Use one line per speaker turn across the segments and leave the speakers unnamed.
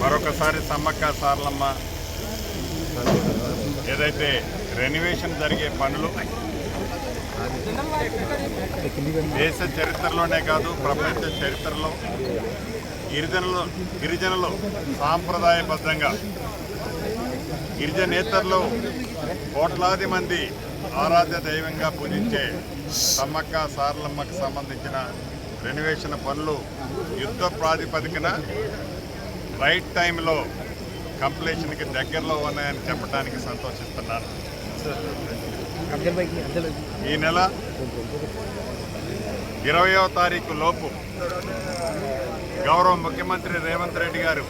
మరొకసారి సమ్మక్క సార్లమ్మ ఏదైతే రెనివేషన్ జరిగే పనులు దేశ చరిత్రలోనే కాదు ప్రపంచ చరిత్రలో గిరిజనులు గిరిజనులు సాంప్రదాయబద్ధంగా గిరిజనేతరులు కోట్లాది మంది ఆరాధ్య దైవంగా పూజించే సమ్మక్క సారలమ్మకు సంబంధించిన రెనివేషన్ పనులు యుద్ధ ప్రాతిపదికన రైట్ టైంలో కంప్లీషన్కి దగ్గరలో ఉన్నాయని చెప్పడానికి సంతోషిస్తున్నాను. ఈ నెల ఇరవయో తారీఖు లోపు గౌరవ ముఖ్యమంత్రి రేవంత్ రెడ్డి గారు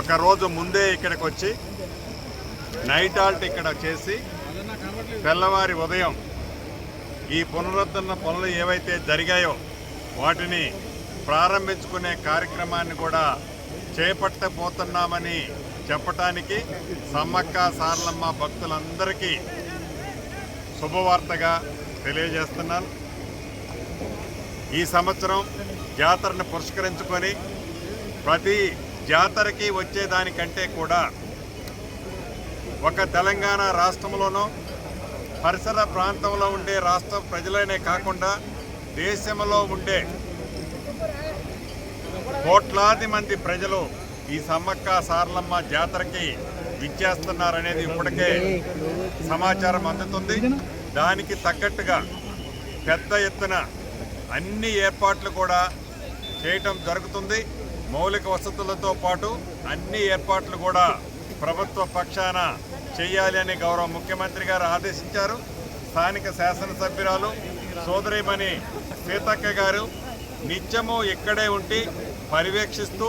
ఒకరోజు ముందే ఇక్కడికి వచ్చి నైట్ ఆల్ట్ ఇక్కడ చేసి తెల్లవారి ఉదయం ఈ పునరుద్ధరణ పనులు ఏవైతే జరిగాయో వాటిని ప్రారంభించుకునే కార్యక్రమాన్ని కూడా చేపట్టబోతున్నామని చెప్పటానికి సమ్మక్క సారలమ్మ భక్తులందరికీ శుభవార్తగా తెలియజేస్తున్నాను. ఈ సంవత్సరం జాతరను పురస్కరించుకొని ప్రతి జాతరకి వచ్చేదానికంటే కూడా ఒక తెలంగాణ రాష్ట్రంలోనూ పరిసర ప్రాంతంలో ఉండే రాష్ట్ర ప్రజలనే కాకుండా దేశంలో ఉండే కోట్లాది మంది ప్రజలు ఈ సమ్మక్క సారలమ్మ జాతరకి విచ్చేస్తున్నారనేది ఇప్పటికే సమాచారం అందుతుంది. దానికి తగ్గట్టుగా పెద్ద ఎత్తున అన్ని ఏర్పాట్లు కూడా చేయటం జరుగుతుంది. మౌలిక వసతులతో పాటు అన్ని ఏర్పాట్లు కూడా ప్రభుత్వ పక్షాన చేయాలి అని గౌరవ ముఖ్యమంత్రి గారు ఆదేశించారు. స్థానిక శాసనసభ్యురాలు సోదరిమణి సీతక్క గారు నిత్యము ఇక్కడే ఉండి పర్యవేక్షిస్తూ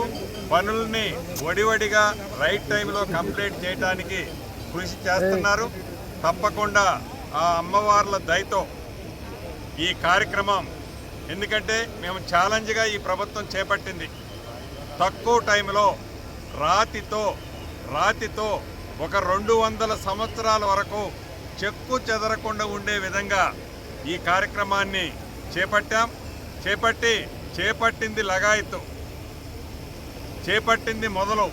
పనుల్ని వడివడిగా రైట్ టైంలో కంప్లీట్ చేయడానికి కృషి చేస్తున్నారు. తప్పకుండా ఆ అమ్మవార్ల దయతో ఈ కార్యక్రమం ఎందుకంటే మేము ఛాలెంజ్గా ఈ ప్రభుత్వం చేపట్టింది. తక్కువ టైంలో రాతితో రాతితో ఒక రెండు వందల సంవత్సరాల వరకు చెక్కు చెదరకుండా ఉండే విధంగా ఈ కార్యక్రమాన్ని చేపట్టాం. చేపట్టి చేపట్టింది లగాయత్తు చేపట్టింది మొదలు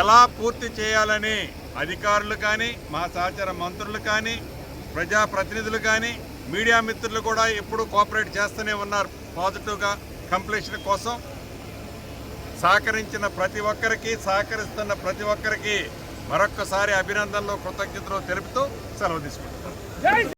ఎలా పూర్తి చేయాలని అధికారులు కానీ మా సహచర మంత్రులు కానీ ప్రజాప్రతినిధులు కానీ మీడియా మిత్రులు కూడా ఎప్పుడూ కోఆపరేట్ చేస్తూనే ఉన్నారు పాజిటివ్గా కంప్లీషన్ కోసం. సహకరించిన ప్రతి ఒక్కరికి సహకరిస్తున్న ప్రతి ఒక్కరికి మరొక్కసారి అభినందనలు కృతజ్ఞతలు తెలుపుతూ సెలవు తీసుకుంటున్నాను